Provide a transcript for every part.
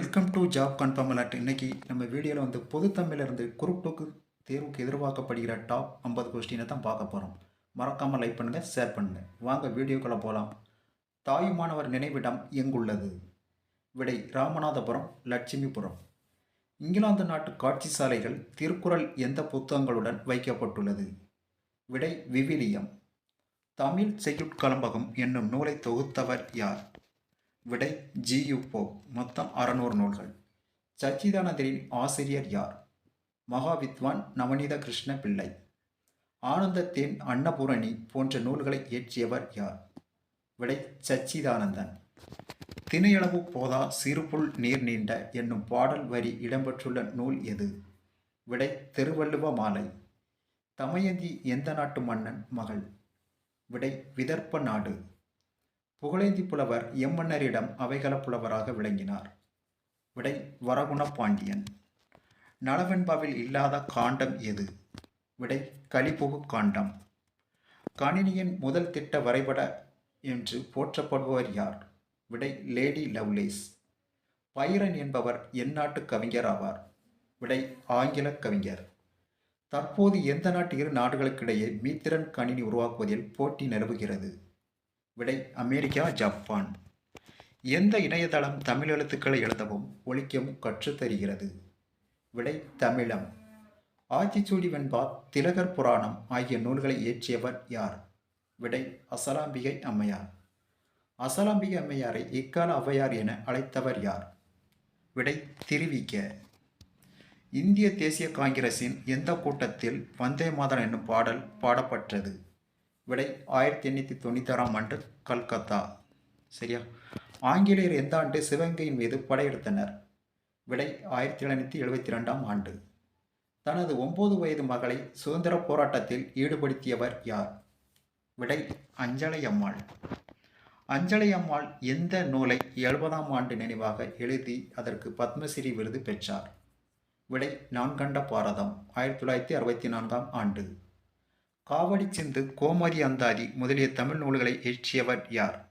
Welcome to job confirm alert இன்னைக்கு நம்ம வீடியோவில் வந்து பொதுத்தமிழிலிருந்து குரூப் டூக்கு தேர்வுக்கு எதிர்பார்க்கப்படுகிற டாப் ஐம்பது கொஸ்டினை தான் பார்க்க போகிறோம் மறக்காமல் லைக் பண்ணுங்கள் ஷேர் பண்ணுங்கள் வாங்க வீடியோக்குள்ளே போகலாம் தாயுமானவர் நினைவிடம் எங்குள்ளது? விடை ராமநாதபுரம் லட்சுமிபுரம். இங்கிலாந்து நாட்டு காட்சி சாலைகள் திருக்குறள் எந்த புத்தகங்களுடன் வைக்கப்பட்டுள்ளது? விடை விவிலியம். தமிழ் செய்யுட்கலம்பகம் என்னும் நூலை தொகுத்தவர் யார்? விடை ஜியு போப் மொத்தம் அறநூறு நூல்கள். சச்சிதானந்தரின் ஆசிரியர் யார்? மகாவித்வான் நவநீத கிருஷ்ண பிள்ளை. ஆனந்தத்தேன் அன்னபூரணி போன்ற நூல்களை இயற்றியவர் யார்? விடை சச்சிதானந்தன். திணையளவு போதா சிறுபுல் நீர் நீண்ட என்னும் பாடல் வரி இடம்பெற்றுள்ள நூல் எது? விடை திருவள்ளுவ மாலை. தமயந்தி எந்த நாட்டு மன்னன் மகள்? விடை விதர்ப்ப நாடு. புகழேந்தி புலவர் எம்மன்னரிடம் அவைகள புலவராக விளங்கினார். விடை வரகுண பாண்டியன் நலவெண்பாவில் இல்லாத காண்டம் எது? விடை கலிபுகு காண்டம். கணினியின் முதல் திட்ட வரைபட என்று போற்றப்படுபவர் யார்? விடை லேடி லவ்லேஸ். பைரன் என்பவர் எந்நாட்டு கவிஞர் ஆவார். விடை ஆங்கில கவிஞர். தற்போது எந்த நாட்டு இரு நாடுகளுக்கிடையே மீத்திரன் கணினி உருவாக்குவதில் போட்டி நிலவுகிறது. விடை அமெரிக்கா ஜப்பான். எந்த இணையதளம் தமிழ் எழுத்துக்களை எழுதவும் ஒழிக்கவும் கற்றுத்தருகிறது விடை தமிழம். ஆத்திச்சூடி வெண்பா திலகர் புராணம் ஆகிய நூல்களை இயற்றியவர் யார்? விடை அசலாம்பிகை அம்மையார். அசலாம்பிகை அம்மையாரை இக்கால ஔவையார் என அழைத்தவர் யார்? விடை திருவிக்க இந்திய தேசிய காங்கிரசின் எந்த கூட்டத்தில் வந்தே மாதன் என்னும் பாடல் பாடப்பட்டது விடை ஆயிரத்தி எண்ணூற்றி தொண்ணூத்தாறாம் ஆண்டு கல்கத்தா. சரியா? ஆங்கிலேயர் எந்த ஆண்டு சிவகங்கையின் மீது படையெடுத்தனர்? விடை ஆயிரத்தி எழுநூற்றி எழுபத்தி ரெண்டாம் ஆண்டு. தனது ஒன்பது வயது மகளை சுதந்திர போராட்டத்தில் ஈடுபடுத்தியவர் யார்? விடை அஞ்சலை அம்மாள் அஞ்சலை அம்மாள் எந்த நூலை எழுபதாம் ஆண்டு நினைவாக எழுதி அதற்கு பத்மஸ்ரீ விருது பெற்றார்? விடை நான்கண்ட பாரதம் ஆயிரத்தி தொள்ளாயிரத்தி அறுபத்தி நான்காம் ஆண்டு. காவடி சிந்து கோமதி அந்தாதி முதலிய தமிழ் நூல்களை இயற்றியவர் யார்?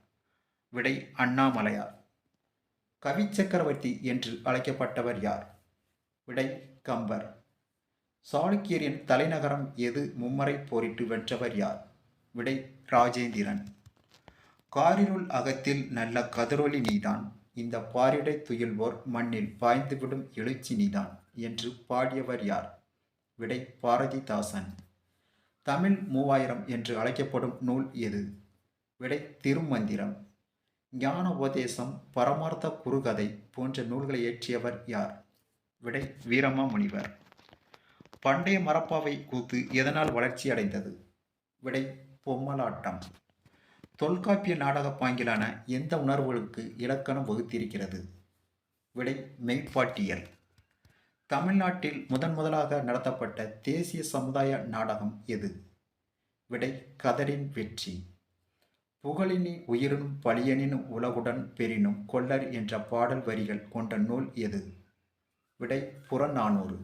விடை அண்ணாமலையார். கவி சக்கரவர்த்தி என்று அழைக்கப்பட்டவர் யார்? விடை கம்பர். சாளுக்கியரின் தலைநகரம் எது? மும்மறை போரிட்டு வென்றவர் யார்? விடை ராஜேந்திரன். காரிருள் அகத்தில் நல்ல கதிரொலி நீதான். இந்த பாரிடை துயில்வோர் மண்ணில் பாய்ந்துவிடும் எழுச்சி நீதான் என்று பாடியவர் யார்? விடை பாரதிதாசன். தமிழ் மூவாயிரம் என்று அழைக்கப்படும் நூல் எது? விடை திருமந்திரம். ஞான உபதேசம் பரமார்த்த குறுகதை போன்ற நூல்களை இயற்றியவர் யார்? விடை வீரமா முனிவர் பண்டைய மரப்பாவை கூத்து எதனால் வளர்ச்சி அடைந்தது? விடை பொம்மலாட்டம். தொல்காப்பிய நாடக பாங்கிலான எந்த உணர்வுகளுக்கு இலக்கணம் வகுத்திருக்கிறது? விடை மெய்ப்பாட்டியல். தமிழ்நாட்டில் முதன் முதலாக நடத்தப்பட்ட தேசிய சமுதாய நாடகம் எது? விடை கதரின் வெற்றி. புகழினி உயிரினும் பழியனின் உலகுடன் பெறினும் கொல்லர் என்ற பாடல் வரிகள் கொண்ட நூல் எது? விடை புறநானூறு.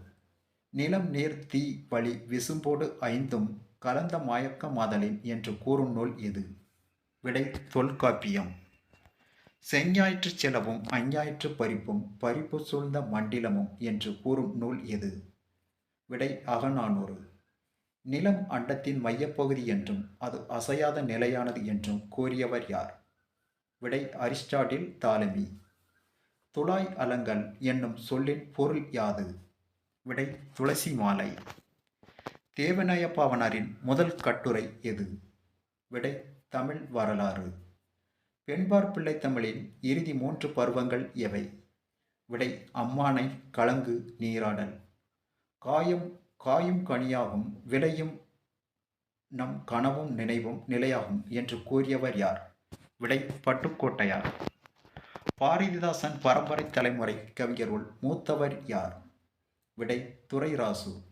நிலம் நீர் தீ வழி விசும்போடு ஐந்தும் கலந்த மாயக்க மாதலின் என்று கூறும் நூல் எது? விடை தொல்காப்பியம். செஞ்ஞாயிற்று செலவும் அஞ்ஞாயிற்று பறிப்பும் பறிப்பு சூழ்ந்த மண்டிலமும் என்று கூறும் நூல் எது? விடை அகநானூறு. நிலம் அண்டத்தின் மையப்பகுதி என்றும் அது அசையாத நிலையானது என்றும் கூறியவர் யார்? விடை அரிஸ்டாட்டில் தாலமி. துளாய் அலங்கல் என்னும் சொல்லின் பொருள் யாது? விடை துளசி மாலை. தேவநாயப்பவனாரின் முதல் கட்டுரை எது? விடை தமிழ் வரலாறு. பெண்பார் பிள்ளை தமிழின் இறுதி மூன்று பருவங்கள் எவை? விடை அம்மானை கலங்கு நீராடல். காயம் காயும் கனியாகும் விளையும் நம் கனவும் நினைவும் நிலையாகும் என்று கூறியவர் யார்? விடை பட்டுக்கோட்டையார். பாரதிதாசன் பரம்பரை தலைமுறை கவிஞருள் மூத்தவர் யார்? விடை துரைராசு.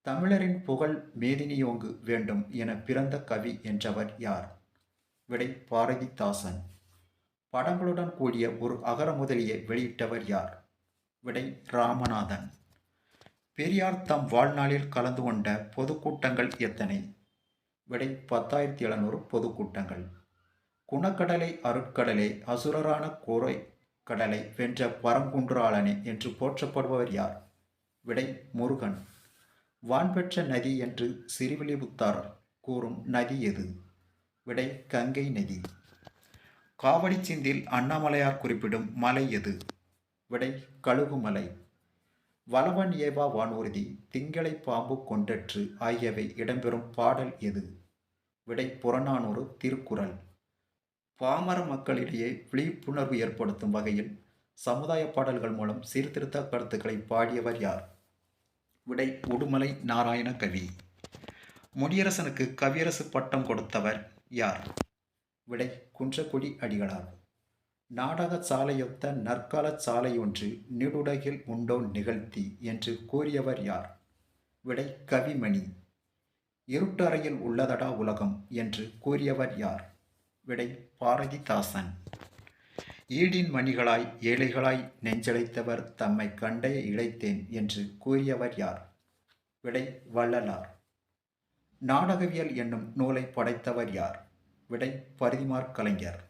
தமிழரின் புகழ் மேதினியோங்கு வேண்டும் என பிறந்த கவி என்றவர் யார்? விடை பாரதிதாசன். படங்களுடன் கூடிய ஒரு அகர முதலியை வெளியிட்டவர் யார்? விடை ராமநாதன். பெரியார் தம் வாழ்நாளில் கலந்து கொண்ட பொதுக்கூட்டங்கள் எத்தனை? விடை பத்தாயிரத்தி எழுநூறு பொதுக்கூட்டங்கள். குணக்கடலை அருட்கடலே அசுரரான கோரை கடலை வென்ற பரங்குன்றாளனே என்று போற்றப்படுபவர் யார்? விடை முருகன். வான்பெற்ற நதி என்று சிறுவிழிபுத்தார் கூறும் நதி எது? விடை கங்கை நதி. காவடி சிந்தில் அண்ணாமலையார் குறிப்பிடும் மலை எது? விடை கழுகுமலை. வளவன் ஏவா வானூர்தி திங்களை பாம்பு கொண்டற்று ஆகியவை இடம்பெறும் பாடல் எது? விடை புறநானூறு திருக்குறள். பாமர மக்களிடையே விழிப்புணர்வு ஏற்படுத்தும் வகையில் சமுதாய பாடல்கள் மூலம் சீர்திருத்த கருத்துக்களை பாடியவர் யார்? விடை உடுமலை நாராயண கவி முடியரசனுக்கு கவியரசு பட்டம் கொடுத்தவர் யார்? விடை குன்றக்குடி அடிகளார். நாடக சாலையொத்த நற்கால சாலையொன்று நெடுடகில் உண்டோ நிகழ்த்தி என்று கூறியவர் யார்? விடை கவிமணி. இருட்டறையில் உள்ளதடா உலகம் என்று கூறியவர் யார்? விடை பாரதிதாசன். ஈடின் மணிகளாய் ஏழைகளாய் நெஞ்சழைத்தவர் தம்மை கண்டே இழைத்தேன் என்று கூறியவர் யார்? விடை வள்ளலார். நாடகவியல் என்னும் நூலை படைத்தவர் யார்? விடை பரிதிமார் கலைஞர்.